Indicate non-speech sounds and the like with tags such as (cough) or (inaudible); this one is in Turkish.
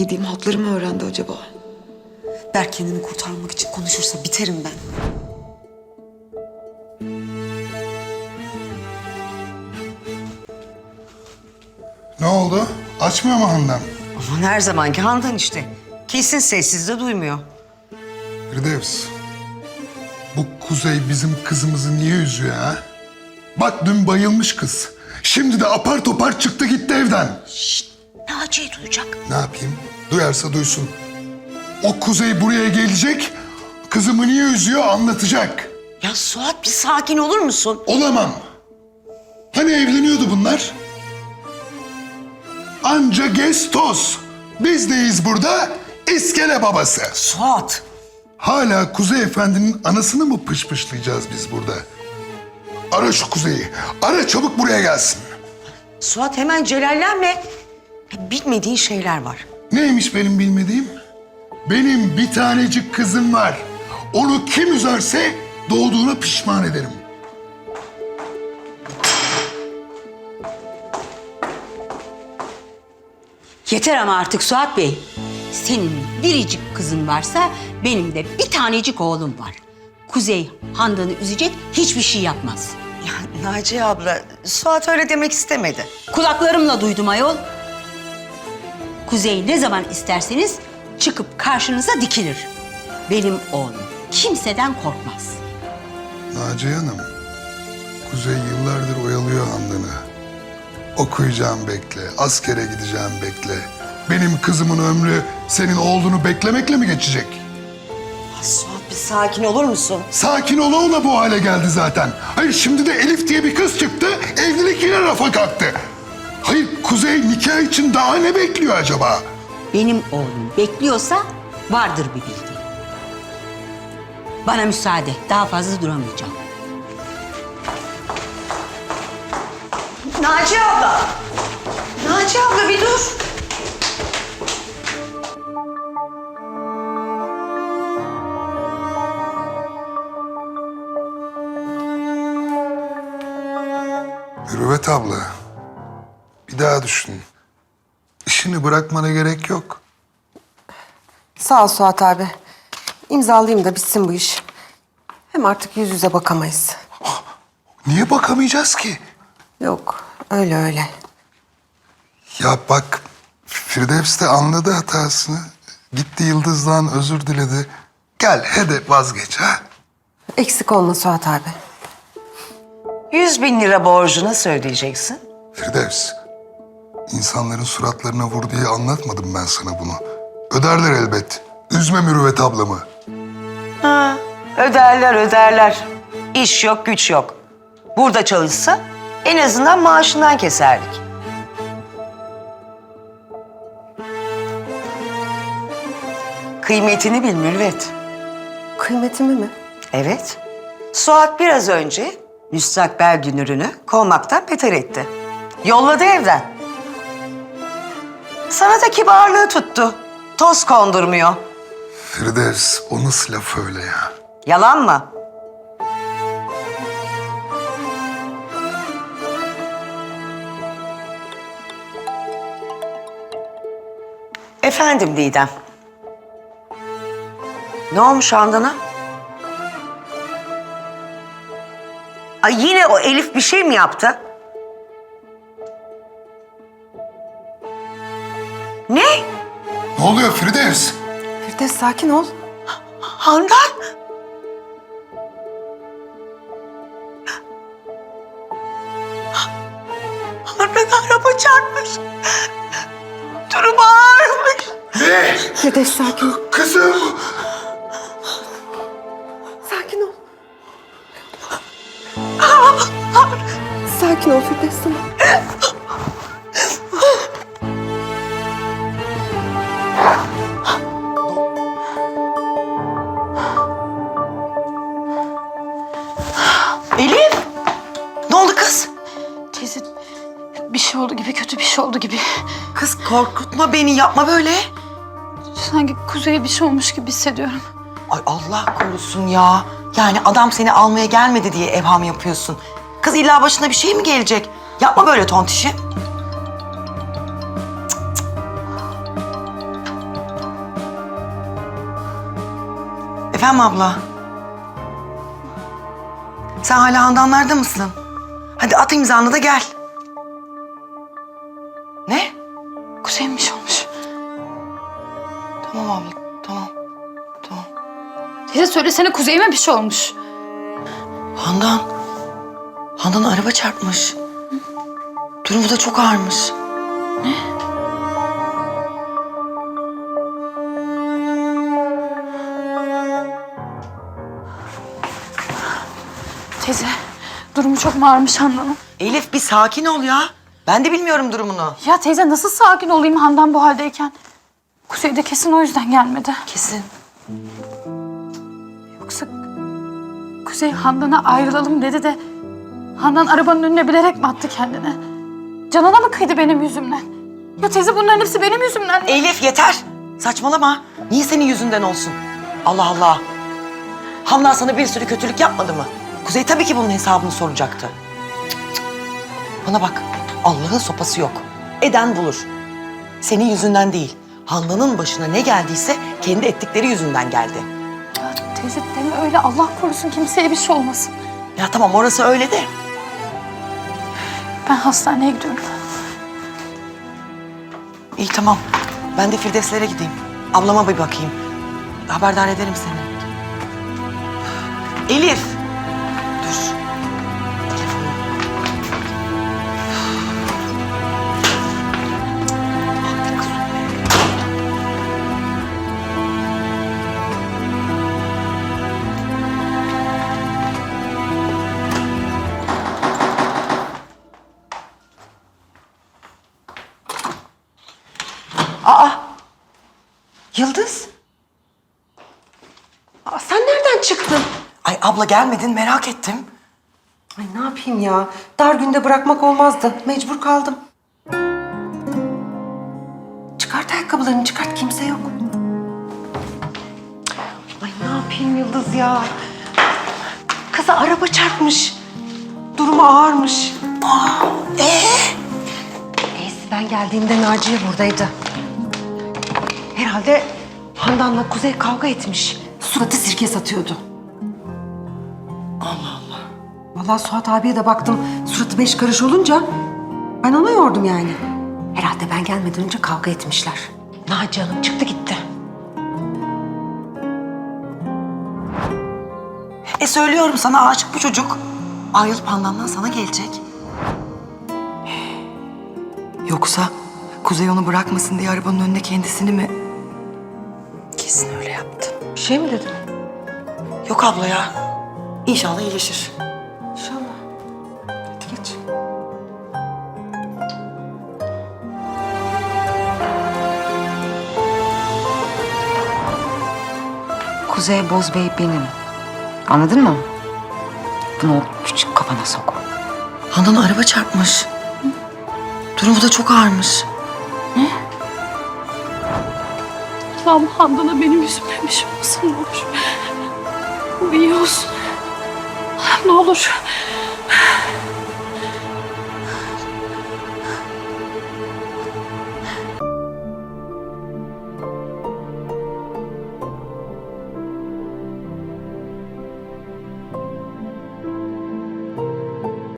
Yediğim hatları mı öğrendi acaba? Berk kendini kurtarmak için konuşursa biterim ben. Ne oldu? Açmıyor mu Handan? Aman her zamanki Handan işte. Kesin sessizde duymuyor. Firdevs, bu Kuzey bizim kızımızı niye üzüyor ha? Bak dün bayılmış kız. Şimdi de apar topar çıktı gitti evden. Naciye duyacak. Ne yapayım? Duyarsa duysun. O Kuzey buraya gelecek, kızımı niye üzüyor anlatacak. Ya Suat bir sakin olur musun? Olamam. Hani evleniyordu bunlar? Anca gestos. Biz deyiz burada, iskele babası. Suat. Hala Kuzey Efendi'nin anasını mı pışpışlayacağız biz burada? Ara şu Kuzey'i. Ara çabuk buraya gelsin. Suat hemen celallenme. Bilmediğin şeyler var. Neymiş benim bilmediğim? Benim bir tanecik kızım var. Onu kim üzerse doğduğuna pişman ederim. Yeter ama artık Suat Bey. Senin biricik kızın varsa benim de bir tanecik oğlum var. Kuzey Handan'ı üzecek hiçbir şey yapmaz. Ya Naciye abla, Suat öyle demek istemedi. Kulaklarımla duydum ayol. Kuzey ne zaman isterseniz çıkıp karşınıza dikilir. Benim oğlum kimseden korkmaz. Naciye Hanım, Kuzey yıllardır oyalıyor Handan'ı. Okuyacağım bekle, askere gideceğim bekle. Benim kızımın ömrü senin oğlunu beklemekle mi geçecek? Suat bir sakin olur musun? Sakin ola ola bu hale geldi zaten. Hayır şimdi de Elif diye bir kız çıktı, evlilik yine rafa kalktı. Hayır Kuzey nikah için daha ne bekliyor acaba? Benim oğlum bekliyorsa vardır bir bildiği. Bana müsaade. Daha fazla duramayacağım. Naciye abla. Naciye abla bir dur. Mürüvvet abla, daha düşün. İşini bırakmana gerek yok. Sağ ol Suat abi. İmzalayayım da bitsin bu iş. Hem artık yüz yüze bakamayız. (gasps) Niye bakamayacağız ki? Yok, öyle öyle. Ya bak, Firdevs de anladı hatasını. Gitti Yıldız'dan özür diledi. Gel hadi vazgeç ha. Eksik olma Suat abi. Yüz bin lira borcu nasıl ödeyeceksin? Firdevs, insanların suratlarına vur diye anlatmadım ben sana bunu. Öderler elbet. Üzme Mürüvvet ablamı. Ha, öderler öderler. İş yok güç yok. Burada çalışsa en azından maaşından keserdik. Kıymetini bil Mürvet. Kıymetimi mi? Evet. Suat biraz önce müstakbel dünürünü kovmaktan beter etti. Yolladı evden. Sana da kibarlığı tuttu. Toz kondurmuyor. Firdevs, o nasıl laf öyle ya? Yalan mı? Efendim Didem. Ne olmuş Handan'a? Ay yine o Elif bir şey mi yaptı? Sakin ol. Handan? Handan araba çarpmış. Durumu ağırmış. Ne? Firdevs sakin ol. Kızım! Sakin ol. Sakin ol Firdevs tamam. Bir şey oldu gibi, kötü bir şey oldu gibi. Kız korkutma beni, yapma böyle. Sanki Kuzey'e bir şey olmuş gibi hissediyorum. Ay Allah korusun ya. Yani adam seni almaya gelmedi diye evham yapıyorsun. Kız illa başına bir şey mi gelecek? Yapma böyle tontişi. Efendim abla? Sen hala Handanlar'da mısın? Hadi at imzanı da gel. Şey olmuş. Tamam abla, tamam. Tamam. Teyze söylesene Kuzey'ime bir şey olmuş. Handan. Handan araba çarpmış. Durumu da çok ağırmış. Teyze durumu çok mu ağırmış Handan'ın? Elif bir sakin ol ya. Ben de bilmiyorum durumunu. Ya teyze nasıl sakin olayım Handan bu haldeyken? Kuzey de kesin o yüzden gelmedi. Kesin. Yoksa Kuzey Handan'a ayrılalım dedi de Handan arabanın önüne bilerek mi attı kendini? Canına mı kıydı benim yüzümden? Ya teyze bunların hepsi benim yüzümden. Elif yeter. Saçmalama. Niye senin yüzünden olsun? Allah Allah. Handan sana bir sürü kötülük yapmadı mı? Kuzey tabii ki bunun hesabını soracaktı. Cık, cık. Bana bak. Allah'ın sopası yok. Eden bulur. Senin yüzünden değil. Handan'ın başına ne geldiyse kendi ettikleri yüzünden geldi. Ya teyze deme öyle Allah korusun kimseye bir şey olmasın. Ya tamam orası öyle de. Ben hastaneye gidiyorum. İyi tamam. Ben de Firdevslere gideyim. Ablama bir bakayım. Haberdar ederim seni. Elif. Yıldız? Aa, sen nereden çıktın? Ay abla gelmedin merak ettim. Ay ne yapayım ya? Dar günde bırakmak olmazdı. Mecbur kaldım. Çıkart ayakkabılarını çıkart kimse yok. Ay ne yapayım Yıldız ya? Kıza araba çarpmış. Durumu ağırmış. Aa, ee? Neyse ben geldiğimde Naciye buradaydı. Herhalde Handan'la Kuzey kavga etmiş. Suratı sirke satıyordu. Vallahi Suat abiye de baktım suratı beş karış olunca ben ona yordum yani. Herhalde ben gelmeden önce kavga etmişler. Naci Hanım çıktı gitti. E söylüyorum sana aşık bu çocuk. Ayrılıp Handan'dan sana gelecek. Yoksa Kuzey onu bırakmasın diye arabanın önünde kendisini mi... şey mi dedin? Yok abla ya. İnşallah iyileşir. İnşallah. Hadi geç. Kuzey Bozbey benim. Anladın mı? Bunu o küçük kafana sok. Handan araba çarpmış. Durumu da çok ağırmış. Allah'ım Handan'a benim yüzümden şey olmasın ne olur. Bu iyi olsun. Ne olur